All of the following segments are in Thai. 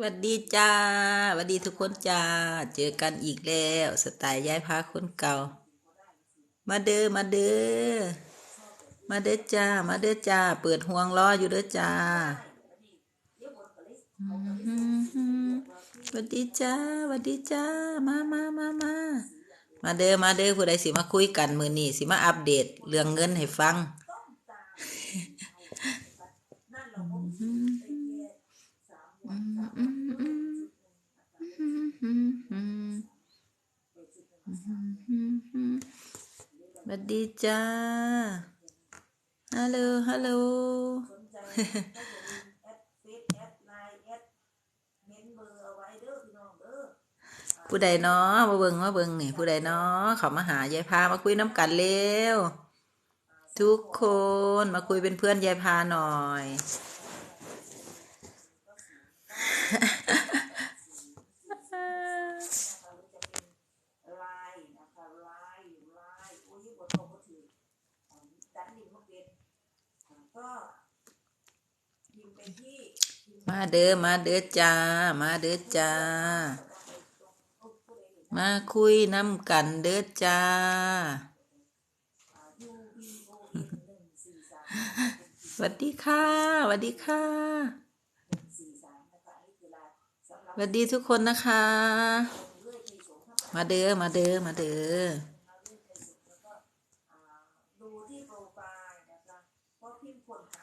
สวัสดีจ้าสวัสดีทุกคนจ้า เจอกันอีกแล้ว สไตล์ย้ายพาคนเก่า มาเด้อมาเด้อมาเด้อจ้า มาเด้อจ้า เปิดห่วงล้ออยู่เด้อจ้าสวัสดีจ้าสวัสดีจ้า มามามามามาเด้อมาเด้อผู้ใดสิมาคุยกันมือนี้สิมาอัปเดตเรื่องเงินให้ฟัง สวัสดี จ้า ฮัลโหล ฮัลโหลผู้ใดเนาะมาเบิ่งมาเบิ่งนี่ผู้ใดเนาะเขามาหายายพามาคุยน้ำกันเร็วทุกคนมาคุยเป็นเพื่อนยายพาหน่อย ลายนะคะลายลายโอ้ยบทโตก็ถือดันลิงมาเป็นก็พิ มาเด้อมาเด้อจ้า มาเด้อจ้า มาคุยน้ำกันเด้อจ้า สวัสดีค่ะสวัสดีค่ะสวัสดีทุกคนนะคะ มาเด้อมาเด้อมาเด้อ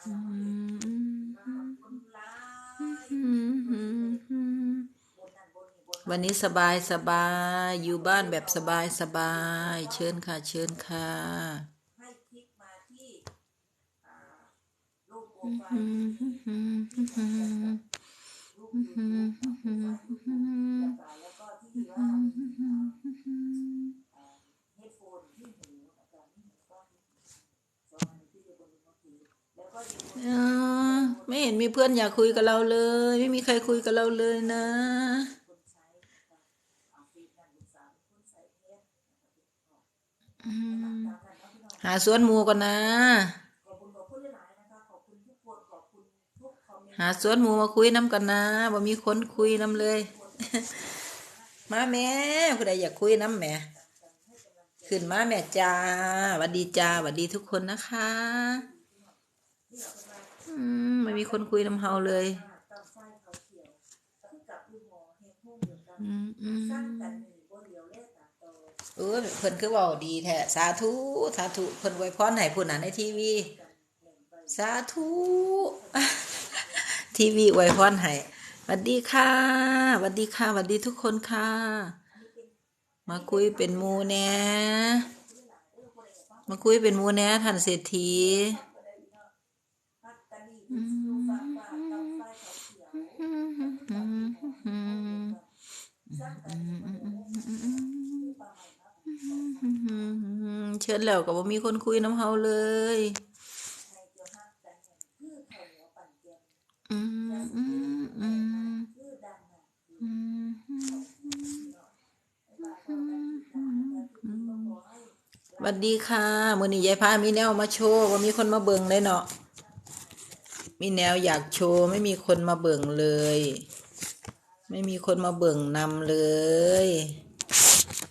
อืม วันนี้สบายสบาย อยู่บ้านแบบสบายสบาย เชิญค่ะ เชิญค่ะไม่เห็นมีเพื่อนอยากคุยกับเราเลย ไม่มีใครคุยกับเราเลยนะ หาส่วนหมูก่อนนะ หาส่วนหมูมาคุยน้ำกันนะบ่มีคนคุยน้ำเลย มาแม่ผู้ใดอยากคุยน้ำแม่ขึ้นมาแม่จ้าหวัสดีจ้าหวัสดีทุกคนนะคะไม่มีคนคุยน้ำเฮาเลยอืมอืม เออเพิ่นคือเว่าดีแท้สาธุสาธุเพิ่นไว้พรให้ผู้นั้นในทีวี สาธุทีวีไว้พรให้สวัสดีค่ะสวัสดีค่ะสวัสดีทุกคนค่ะ มาคุยเป็นมูแน่มาคุยเป็นมูแน่ท่านเศรษฐี พักกันนี่ดูฟ้าฟ้าตามไส้เขาเขียวสร้างกันหนึ่งบนเดียวเลขตาโต เชิญแล้วก็บ่มีคนคุยน้ำเฮาเลย อืมอืมอืมอืมคือดังอะอืมสวัสดีค่ะมื้อนี้ยายพามีแนวมาโชว์ว่ามีคนมาเบิ่งเลยเนาะมีแนวอยากโชว์ไม่มีคนมาเบิ่งเลย ไม่มีคนมาเบิ่งนำเลย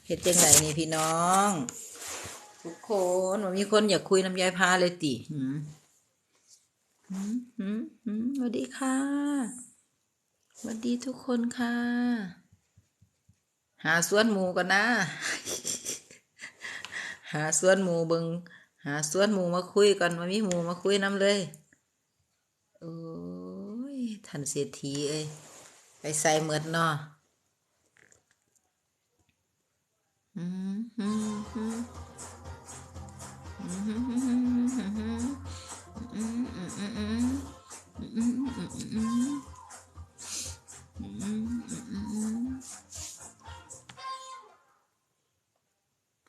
เฮ็ดจังไดนี่พี่น้อง คนว่ามีคนอยากคุยน้ำยายพาเลยติหืมหืมหืมหืมสวัสดีค่ะสวัสดีทุกคนค่ะ หาสวนหมูกันนะ หาสวนหมูเบิงหาสวนหมูมาคุยก่อนมามีหมูมาคุยน้ำเลยโอ้ยท่านเศรษฐีเอ้ยไปใส่เหมือดเนาะ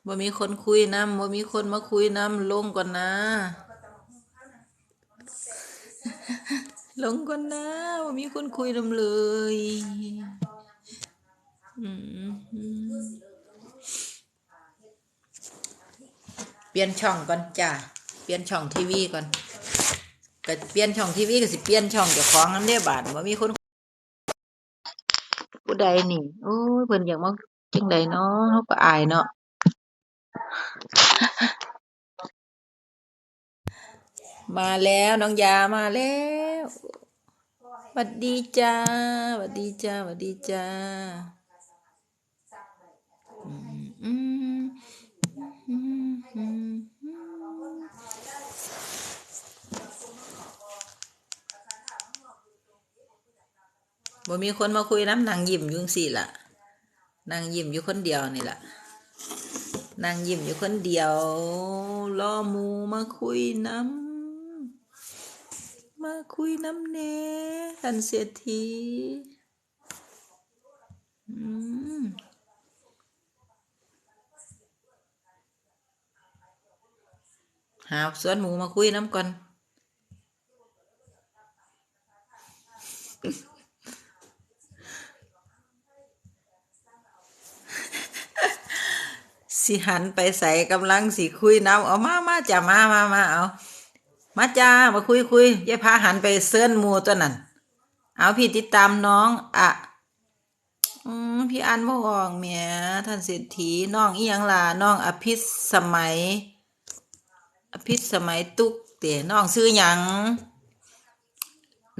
บ่มีคนคุยนำบ่มีคนมาคุยนำลงก่อนนะ ลงก่อนนะบ่มีคนคุยนำเลยอืมอืมเปลี่ยนช่องก่อนจ้ะเปลี่ยนช่องทีวีก่อนก็เปลี่ยนช่องทีวีก็สิเปลี่ยนช่องเจ้าของนำเด้บาดบ่มีคนผู้ใดนี่โอ้ยเพิ่นอยากมาจังใดเนาะเฮาก็อายเนาะ มาแล้วน้องยามาแล้วหวัดดีจ้าหวัดดีจ้าหวัดดีจ้าบ่มีคนมาคุยน้ำนางยิ้มยุงสิล่ะนางยิ้มอยู่คนเดียวนี่ล่ะ นางยิ้มอยู่คนเดียวรอหมูมาคุยน้ำมาคุยน้ำเนท่านเศรษฐีอืมหาสวนหมูมาคุยน้ำก่อน สิหันไปใส่กำลังสิคุยน้ำเอามามาจ้ามามามาเอามาจ้ามาคุยคุยยายพาหันไปเซิร์นมูตัวนั้น เอาพี่ติดตามน้องอะอืมพี่อันบ่ออกเมียท่านเศรษฐีน้องเอียงล่ะน้องอภิสมัย อภิสมัยตุกเต๋น้องซื้อหยัง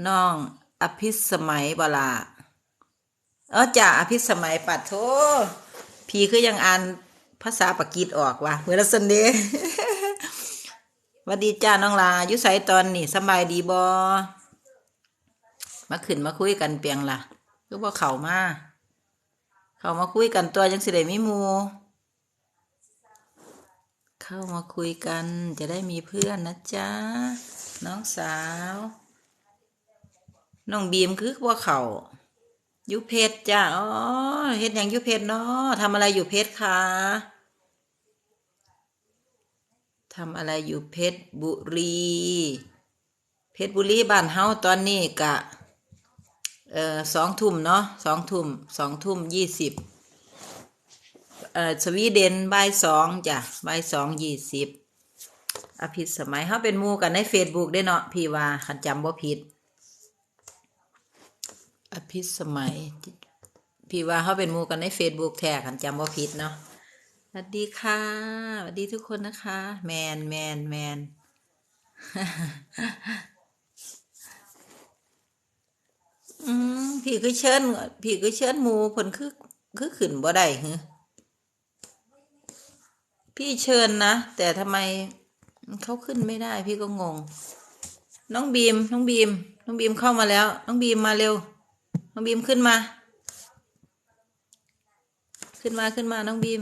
น้องอภิสมัยบลาเออจ้าอภิสมัยปัดโทพี่คือยังอ่าน ภาษาปากีสออกว่ะเมื่อละสันเดย์วัสดีจ้าน้องลายู่ไสตอนนี่สบายดีบอมาขึ้นมาคุยกันเปียงล่ะคือบ่เขามาเข้ามาคุยกันตัวยังสิได้มีมูเข้ามาคุยกันจะได้มีเพื่อนนะจ๊ะน้องสาว น้องบีมคือว่าเขา อยุเพชรจ้าอ๋อเฮ็ดหยังอยุเพชรเนาะทำอะไรอยู่เพชรคะทำอะไรอยู่เพชรบุรี เพชรบุรีบ้านเฮาตอนนี้กะ เอ่อสองทุ่มเนาะสองทุ่มสองทุ่มยี่สิบเอ่อสวีเดนบ่ายสองจ้ะบ่ายสองยี่สิบอภิสมัยเฮาเป็นมูกันในเฟซบุ๊กได้เนาะพี่ว่าคันจำบ่ผิด อภิสมัย พี่ว่าเขาเป็นมูกันในเฟซบุ๊กแท้คันจำว่าผิดเนาะสวัสดีค่ะสวัสดีทุกคนนะคะ แมนแมนแมนอืมพี่ก็เชิญพี่ก็เชิญมูเพิ่นคือคือขึ้นบ่ได้หือพี่เชิญนะ แต่ทำไมเขาขึ้นไม่ได้ พี่ก็งง น้องบีม น้องบีม น้องบีมเข้ามาแล้ว น้องบีมมาเร็ว น้องบีมขึ้นมา ขึ้นมาขึ้นมาน้องบีม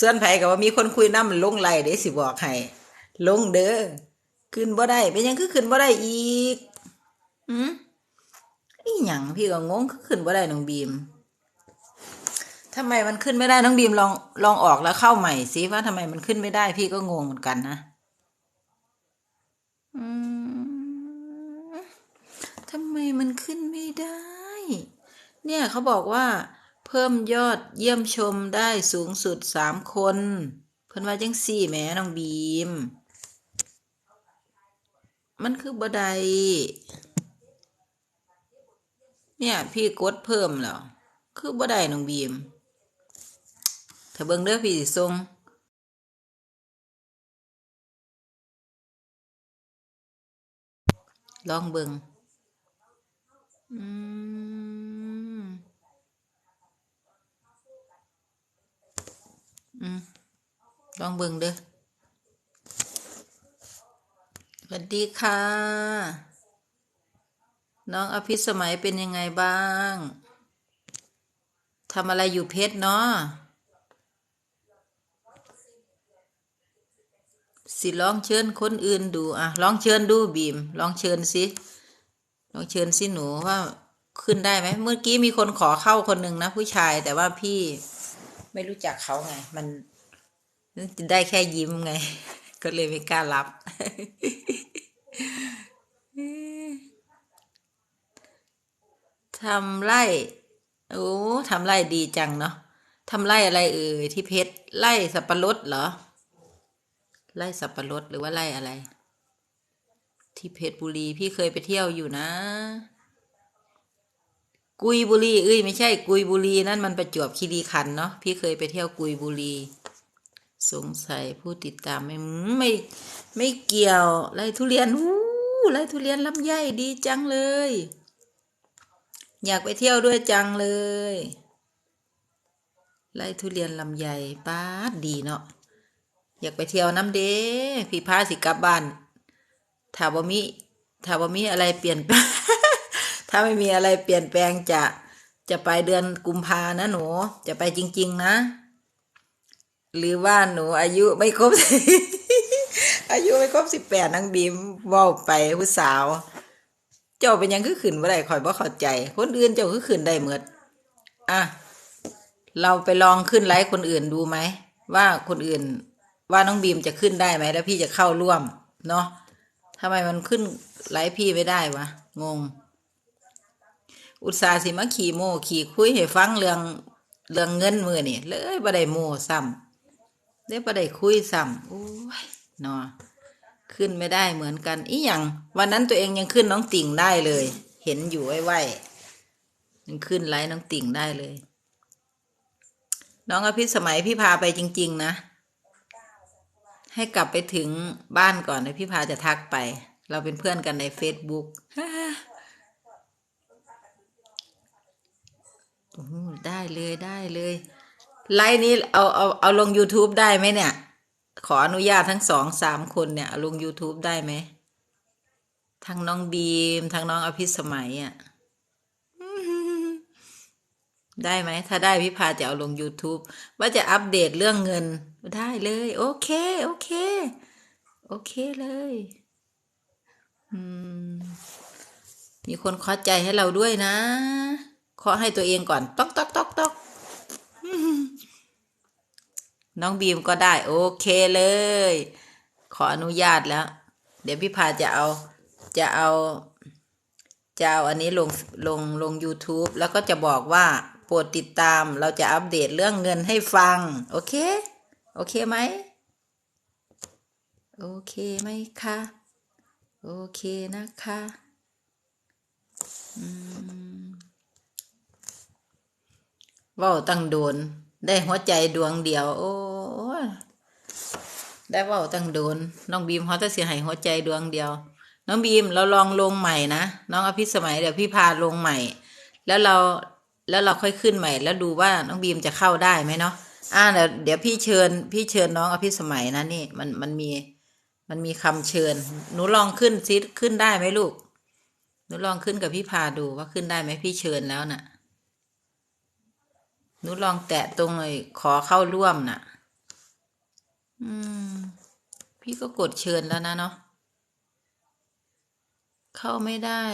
ส่วนไผกับว่ามีคนคุยน้ำมันลงไหลเด้สิบอกให้ลงเด้อขึ้นบ่ได้เป็นยังคือขึ้นบ่ได้อีกอืมอีหยังพี่ก็งงขึ้นบ่ได้น้องบีมทำไมมันขึ้นไม่ได้น้องบีมลองลองออกแล้วเข้าใหม่สิว่าทำไมมันขึ้นไม่ได้พี่ก็งงเหมือนกันนะอืม ทำไมมันขึ้นไม่ได้ เนี่ยเขาบอกว่า เพิ่มยอดเยี่ยมชมได้สูงสุดสามคน เพิ่นว่าจังสี่แหม่น้องบีม มันคือบ่ได้เนี่ยพี่กดเพิ่มแล้ว คือบ่ได้น้องบีม ถ้าเบิ่งเด้อพี่สิส่งลองเบิ่ง อืม อืมลองเบิ่งเด้อสวัสดีค่ะ น้องอภิสมัยเป็นยังไงบ้างทำอะไรอยู่เพชรเนาะสิลองเชิญคนอื่นดู อะลองเชิญดูบีมลองเชิญสิ ลองเชิญสิหนูว่าขึ้นได้ไหมเมื่อกี้มีคนขอเข้าคนหนึ่งนะผู้ชายแต่ว่าพี่ไม่รู้จักเขาไง มันได้แค่ยิ้มไง ก็เลยไม่กล้ารับ ทำไร่โอ้ทำไร่ดีจังเนาะทำไร่อะไรเอ่ยที่เพชรไร่สับปะรดเหรอไร่สับปะรดหรือว่าไร่อะไร ที่เพชรบุรีพี่เคยไปเที่ยวอยู่นะ กุยบุรีเอ้ยไม่ใช่ กุยบุรีนั่นมันประจวบคีรีขันเนาะพี่เคยไปเที่ยวกุยบุรีสงสัยผู้ติดตามไม่ไม่ไม่เกี่ยวไรทุเรียนอู้ไรทุเรียนลำไยดีจังเลย อยากไปเที่ยวด้วยจังเลยไรทุเรียนลำไยป้าดดีเนาะอยากไปเที่ยวน้ำเด้พี่พาสิกลับบ้าน ถ้าบ่มีถ้าบ่มีอะไรเปลี่ยนแปลง ถ้าไม่มีอะไรเปลี่ยนแปลงจะจะไปเดือนกุมภานะหนู จะไปจริง ๆ นะ หรือว่าหนูอายุไม่ครบ อายุไม่ครบสิบแปดนางบีมว่าไปผู้สาว เจ้าเป็นยังคือขืนบ่ได้คอยบ่เข้าใจ คนอื่นเจ้าคือขืนได้เหมือดอะเราไปลองขึ้นไลฟ์คนอื่นดูไหม ว่าคนอื่นว่าน้องบีมจะขึ้นได้ไหม แล้วพี่จะเข้าร่วม เนาะ ทำไมมันขึ้นไลฟ์พี่ไม่ได้วะ งง อุตส่าห์สิมาขี่โมขี่คุยให้ฟังเรื่องเรื่องเงินมือนี่เลยบ่ได้โมซ้ำได้บ่ได้คุยซ้ำโอ้ยเนาะขึ้นไม่ได้เหมือนกัน อีหยังวันนั้นตัวเองยังขึ้นน้องติ่งได้เลย เห็นอยู่ไว้ๆยังขึ้นไลฟ์น้องติ่งได้เลย น้องอภิสมัยพี่พาไปจริง ๆ นะ ให้กลับไปถึงบ้านก่อนนะพี่พาจะทักไป เราเป็นเพื่อนกันในเฟซบุ๊กได้เลยได้เลย ไลน์นี้เอาเอาเอาลง YouTube ได้ไหมเนี่ย ขออนุญาตทั้งสองสามคนเนี่ยเอาลง YouTube ได้ไหมทั้งน้องบีมทั้งน้องอภิสมัยอะ ได้ไหม ถ้าได้พี่พาจะเอาลง YouTube ว่าจะอัปเดตเรื่องเงิน ได้เลย โอเค โอเค โอเคเลยอืมมีคนเคอใจให้เราด้วยนะ เคาะให้ตัวเองก่อน ต๊อกต๊อกต๊อกต๊อกน้องบีมก็ได้ โอเคเลย ขออนุญาตแล้ว เดี๋ยวพี่พาจะเอา จะเอาจะเอาอันนี้ลงลงลง YouTube แล้วก็จะบอกว่า รดติดตามเราจะอัปเดตเรื่องเงินให้ฟัง โอเค โอเคไหม โอเคไหมคะ โอเคนะคะว้าตั้งโดน ได้หัวใจดวงเดียว โอ้ได้ว้าตั้งโดน น้องบีมเขาจะเสียหายหัวใจดวงเดียว น้องบีมเราลองลงใหม่นะ น้องอภิสมัยเดี๋ยวพี่พาลงใหม่ แล้วเรา แล้วเราค่อยขึ้นใหม่ แล้วดูว่าน้องบีมจะเข้าได้ไหมเนาะอ่าเดี๋ยวเดี๋ยวพี่เชิญ พี่เชิญน้องอภิสมัยนะนี่ มันมันมี มันมีคำเชิญ หนูลองขึ้นซิขึ้นได้ไหมลูก หนูลองขึ้นกับพี่พาดูว่าขึ้นได้ไหมพี่เชิญแล้วน่ะ หนูลองแตะตรงเลยขอเข้าร่วมน่ะ อืม พี่ก็กดเชิญแล้วนะเนาะเข้าไม่ได้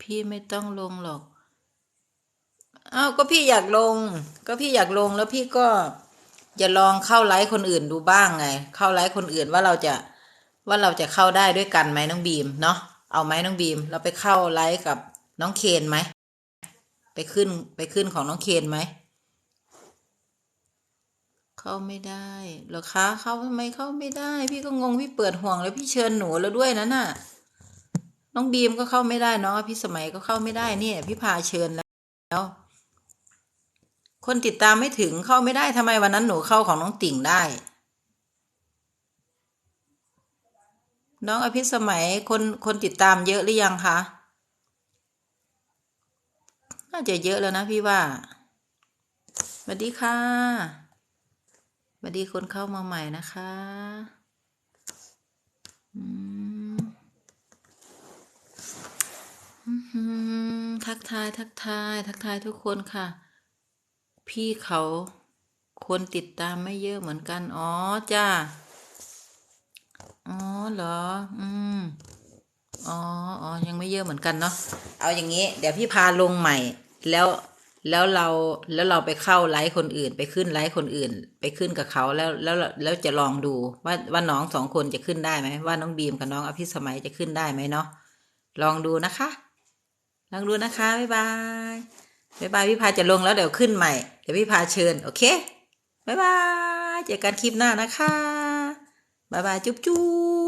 พี่ไม่ต้องลงหรอก อ้าวก็พี่อยากลง ก็พี่อยากลงแล้วพี่ก็อย่าลองเข้าไลฟ์คนอื่นดูบ้างไง เข้าไลฟ์คนอื่นว่าเราจะว่าเราจะเข้าได้ด้วยกันไหมน้องบีมเนาะเอาไหมน้องบีม เราไปเข้าไลฟ์กับน้องเคนไหมไปขึ้นไปขึ้นของน้องเคนไหมเข้าไม่ได้หรอคะเข้าทำไมเข้าไม่ได้ พี่ก็งงพี่เปิดห่วงแล้วพี่เชิญหนูแล้วด้วยนะน่ะน้องบีมก็เข้าไม่ได้เนาะพี่สมัยก็เข้าไม่ได้เนี่ย พี่พาเชิญแล้ว คนติดตามไม่ถึงเข้าไม่ได้ทำไมวันนั้นหนูเข้าของน้องติ่งได้ น้องอภิสมัยคนคนติดตามเยอะหรือยังคะน่าจะเยอะแล้วนะพี่ว่าสวัสดีค่ะสวัสดีคนเข้ามาใหม่นะคะอืมอืมทักทายทักทาย ทักทายทุกคนค่ะ พี่เขาคนติดตามไม่เยอะเหมือนกัน อ๋อ จ้า อ๋อเหรอ อืม อ๋ออ๋อยังไม่เยอะเหมือนกันเนาะ เอาอย่างนี้ เดี๋ยวพี่พาลงใหม่ แล้ว แล้วเราแล้วเราไปเข้าไลฟ์คนอื่น ไปขึ้นไลฟ์คนอื่น ไปขึ้นกับเขาแล้วแล้วแล้วจะลองดูว่าว่าน้องสองคนจะขึ้นได้ไหมว่าน้องบีมกับน้องอภิสมัยจะขึ้นได้ไหมเนาะลองดูนะคะ ลองดูนะคะบ๊ายบาย บ๊ายบายพี่พาจะลงแล้วเดี๋ยวขึ้นใหม่ เดี๋ยวพี่พาเชิญ โอเคบ๊ายบายเจอกันคลิปหน้านะคะบ๊ายบายจุ๊บจุ๊บ